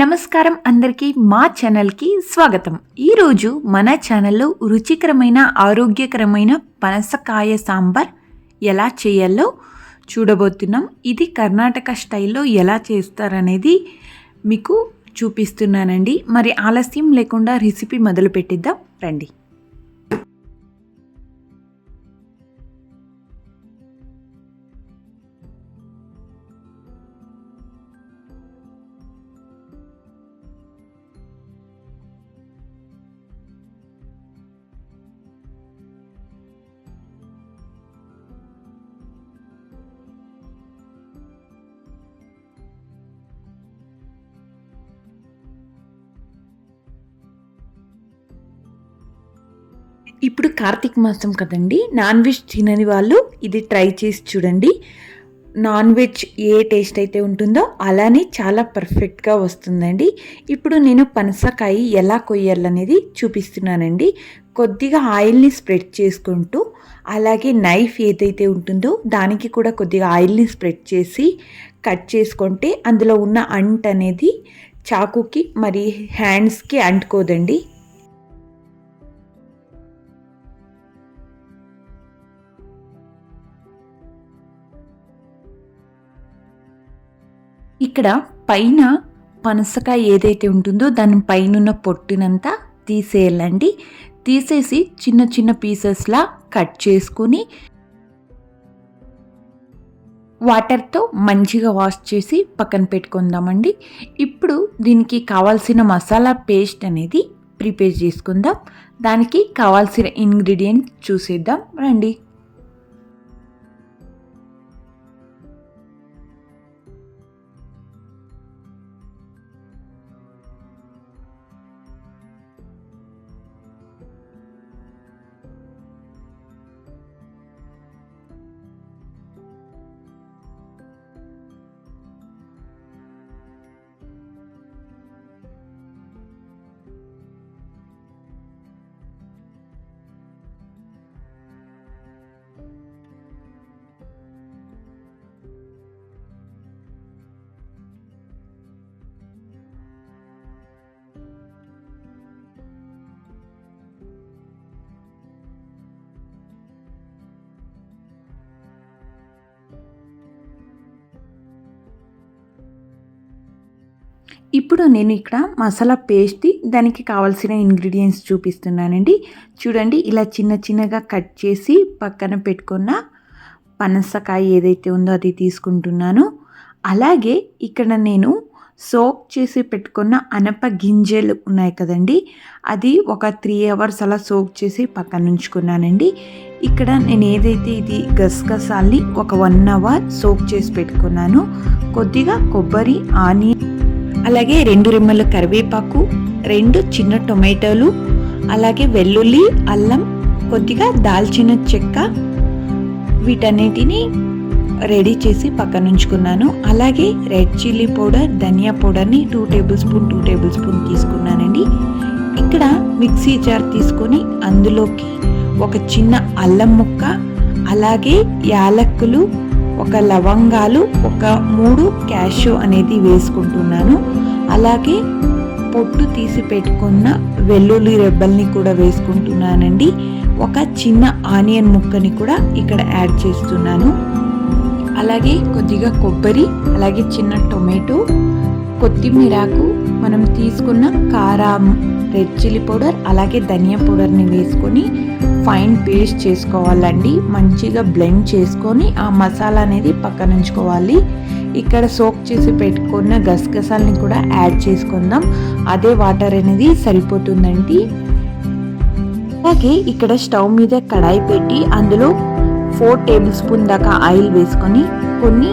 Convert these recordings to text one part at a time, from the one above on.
నమస్కారం అందరికీ మా ఛానల్కి స్వాగతం. ఈరోజు మన ఛానల్లో రుచికరమైన ఆరోగ్యకరమైన పనసకాయ సాంబార్ ఎలా చేయాలో చూడబోతున్నాం. ఇది కర్ణాటక స్టైల్లో ఎలా చేస్తారనేది మీకు చూపిస్తున్నానండి. మరి ఆలస్యం లేకుండా రెసిపీ మొదలు పెట్టిద్దాం రండి. ఇప్పుడు కార్తీక మాసం కదండి. నాన్ వెజ్ తినని వాళ్ళు ఇది ట్రై చేసి చూడండి. నాన్ వెజ్ ఏ టేస్ట్ అయితే ఉంటుందో అలానే చాలా పర్ఫెక్ట్గా వస్తుందండి. ఇప్పుడు నేను పనసకాయ ఎలా కొయ్యాలనేది చూపిస్తున్నానండి. కొద్దిగా ఆయిల్ని స్ప్రెడ్ చేసుకుంటూ అలాగే నైఫ్ ఏదైతే ఉంటుందో దానికి కూడా కొద్దిగా ఆయిల్ని స్ప్రెడ్ చేసి కట్ చేసుకుంటే అందులో ఉన్న అంట్ అనేది చాకుకి మరి హ్యాండ్స్కి అంటుకోదండి. ఇక్కడ పైన పనసకాయ ఏదైతే ఉంటుందో దాని పైన పొట్టునంతా తీసేయాలండి. తీసేసి చిన్న చిన్న పీసెస్లా కట్ చేసుకుని వాటర్తో మంచిగా వాష్ చేసి పక్కన పెట్టుకుందామండి. ఇప్పుడు దీనికి కావాల్సిన మసాలా పేస్ట్ అనేది ప్రిపేర్ చేసుకుందాం. దానికి కావాల్సిన ఇంగ్రీడియంట్ చూసేద్దాం. రండి. ఇప్పుడు నేను ఇక్కడ మసాలా పేస్ట్ దానికి కావాల్సిన ఇంగ్రీడియంట్స్ చూపిస్తున్నానండి. చూడండి ఇలా చిన్న చిన్నగా కట్ చేసి పక్కన పెట్టుకున్న పనసకాయ ఏదైతే ఉందో అది తీసుకుంటున్నాను. అలాగే ఇక్కడ నేను సోప్ చేసి పెట్టుకున్న అనప గింజలు ఉన్నాయి కదండి అది ఒక త్రీ అవర్స్ అలా సోప్ చేసి పక్కన ఉంచుకున్నానండి. ఇక్కడ నేను ఏదైతే ఇది గసగసాల్ని ఒక వన్ అవర్ సోప్ చేసి పెట్టుకున్నాను కొద్దిగా కొబ్బరి ఆనియన్ అలాగే రెండు రెమ్మల కరివేపాకు రెండు చిన్న టొమాటోలు అలాగే వెల్లుల్లి అల్లం కొద్దిగా దాల్చిన చెక్క వీటన్నిటిని రెడీ చేసి పక్కన ఉంచుకున్నాను అలాగే రెడ్ చిల్లీ పౌడర్ ధనియా పౌడర్ని two tablespoon two tablespoon తీసుకున్నానండి. ఇక్కడ మిక్సీ జార్ తీసుకొని అందులోకి ఒక చిన్న అల్లం ముక్క అలాగే యాలక్కులు ఒక లవంగాలు ఒక మూడు క్యాష్యూ అనేది వేసుకుంటున్నాను. అలాగే పొట్టు తీసి పెట్టుకున్న వెల్లుల్లి రెబ్బల్ని కూడా వేసుకుంటున్నానండి. ఒక చిన్న ఆనియన్ ముక్కని కూడా ఇక్కడ యాడ్ చేస్తున్నాను. అలాగే కొద్దిగా కొబ్బరి అలాగే చిన్న టొమాటో కొత్తిమీరాకు మనం తీసుకున్న కారం రెడ్ చిల్లీ పౌడర్ అలాగే ధనియా పౌడర్ని వేసుకొని ఫైన్ పేస్ట్ చేసుకోవాలండి. మంచిగా బ్లెండ్ చేసుకొని ఆ మసాలా అనేది పక్కన ఉంచుకోవాలి. ఇక్కడ సోక్ చేసి పెట్టుకున్న గసగసాలని కూడా యాడ్ చేసుకుందాం. అదే వాటర్ అనేది సరిపోతుందండి. అలాగే ఇక్కడ స్టవ్ మీద కడాయి పెట్టి అందులో ఫోర్ టేబుల్ స్పూన్ దాకా ఆయిల్ వేసుకొని కొన్ని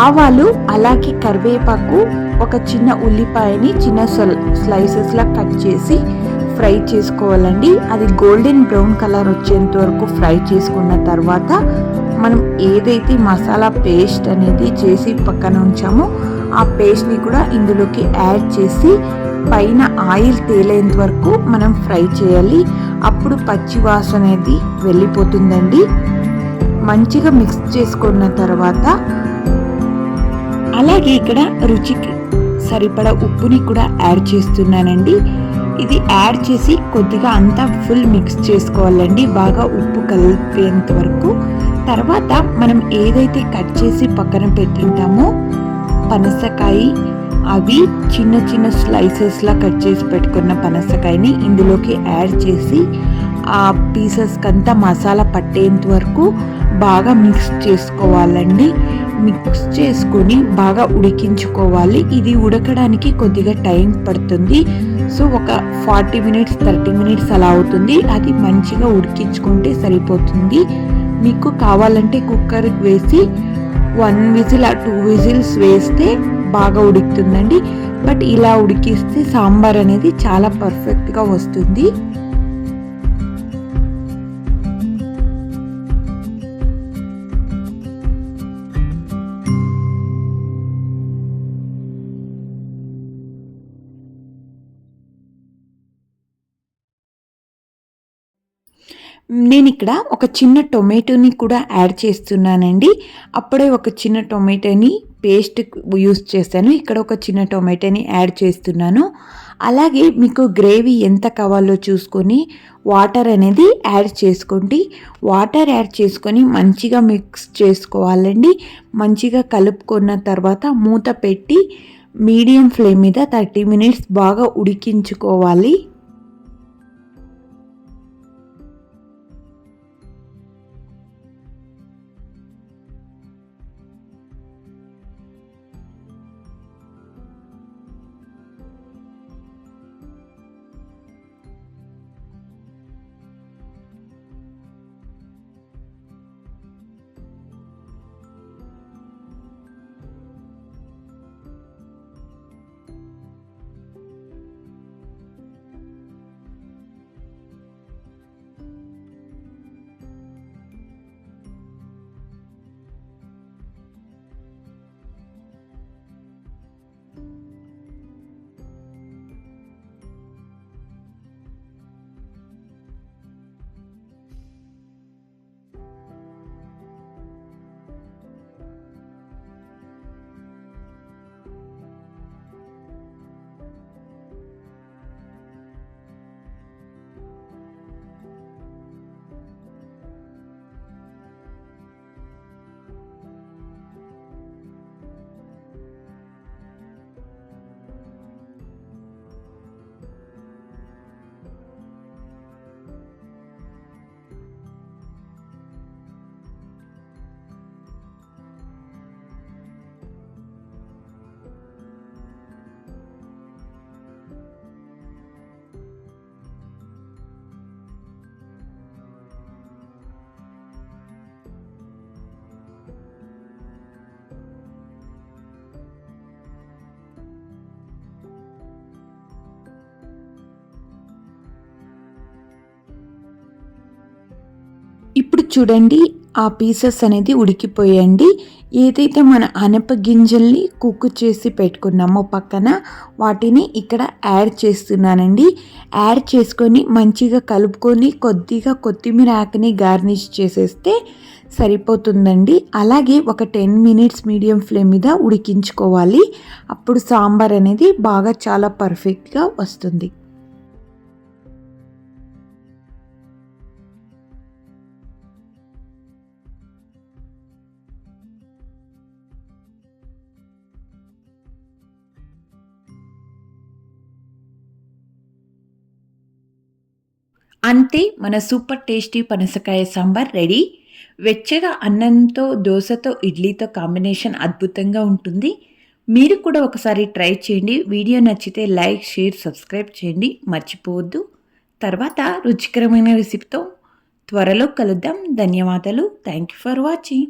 ఆవాలు అలాగే కరివేపాకు ఒక చిన్న ఉల్లిపాయని చిన్న స్లైసెస్లా కట్ చేసి ఫ్రై చేసుకోవాలండి. అది గోల్డెన్ బ్రౌన్ కలర్ వచ్చేంత వరకు ఫ్రై చేసుకున్న తర్వాత మనం ఏదైతే మసాలా పేస్ట్ అనేది చేసి పక్కన ఉంచామో ఆ పేస్ట్ని కూడా ఇందులోకి యాడ్ చేసి పైన ఆయిల్ తేలేంత వరకు మనం ఫ్రై చేయాలి. అప్పుడు పచ్చి వాసన అనేది వెళ్ళిపోతుందండి. మంచిగా మిక్స్ చేసుకున్న తర్వాత అలాగే ఇక్కడ రుచికి సరిపడా ఉప్పుని కూడా యాడ్ చేస్తున్నానండి. ఇది యాడ్ చేసి కొద్దిగా అంతా ఫుల్ మిక్స్ చేసుకోవాలండి. బాగా ఉప్పు కలిపేంత వరకు. తర్వాత మనం ఏదైతే కట్ చేసి పక్కన పెట్టింటామో పనసకాయ అవి చిన్న చిన్న స్లైసెస్లా కట్ చేసి పెట్టుకున్న పనసకాయని ఇందులోకి యాడ్ చేసి ఆ పీసెస్కి అంతా మసాలా పట్టేంత వరకు బాగా మిక్స్ చేసుకోవాలండి. మిక్స్ చేసుకొని బాగా ఉడికించుకోవాలి. ఇది ఉడకడానికి కొద్దిగా టైం పడుతుంది. సో ఒక ఫార్టీ మినిట్స్ థర్టీ మినిట్స్ అలా అవుతుంది. అది మంచిగా ఉడికించుకుంటే సరిపోతుంది. మీకు కావాలంటే కుక్కర్కి వేసి వన్ విజిల్ ఆ టూ విజిల్స్ వేస్తే బాగా ఉడుకుతుందండి. బట్ ఇలా ఉడికిస్తే సాంబార్ అనేది చాలా పర్ఫెక్ట్గా వస్తుంది. నేను ఇక్కడ ఒక చిన్న టొమాటోని కూడా యాడ్ చేస్తున్నానండి. అప్పుడే ఒక చిన్న టొమాటోని పేస్ట్ యూస్ చేశాను. ఇక్కడ ఒక చిన్న టొమాటోని యాడ్ చేస్తున్నాను. అలాగే మీకు గ్రేవీ ఎంత కావాలో చూసుకొని వాటర్ అనేది యాడ్ చేసుకోండి. వాటర్ యాడ్ చేసుకొని మంచిగా మిక్స్ చేసుకోవాలండి. మంచిగా కలుపుకున్న తర్వాత మూత పెట్టి మీడియం ఫ్లేమ్ మీద థర్టీ మినిట్స్ బాగా ఉడికించుకోవాలి. ఇప్పుడు చూడండి ఆ పీసెస్ అనేది ఉడికిపోయండి. ఏదైతే మన అనప గింజల్ని కుక్ చేసి పెట్టుకున్నామో పక్కన వాటిని ఇక్కడ యాడ్ చేస్తున్నానండి. యాడ్ చేసుకొని మంచిగా కలుపుకొని కొద్దిగా కొత్తిమీర ఆకుని గార్నిష్ చేసేస్తే సరిపోతుందండి. అలాగే ఒక టెన్ మినిట్స్ మీడియం ఫ్లేమ్ మీద ఉడికించుకోవాలి. అప్పుడు సాంబార్ అనేది బాగా చాలా పర్ఫెక్ట్గా వస్తుంది. అంతే మన సూపర్ టేస్టీ పనసకాయ సాంబార్ రెడీ. వెచ్చగా అన్నంతో దోశతో ఇడ్లీతో కాంబినేషన్ అద్భుతంగా ఉంటుంది. మీరు కూడా ఒకసారి ట్రై చేయండి. వీడియో నచ్చితే లైక్ షేర్ సబ్స్క్రైబ్ చేయండి. మర్చిపోవద్దు. తర్వాత రుచికరమైన రెసిపీతో త్వరలో కలుద్దాం. ధన్యవాదాలు. Thank you for watching.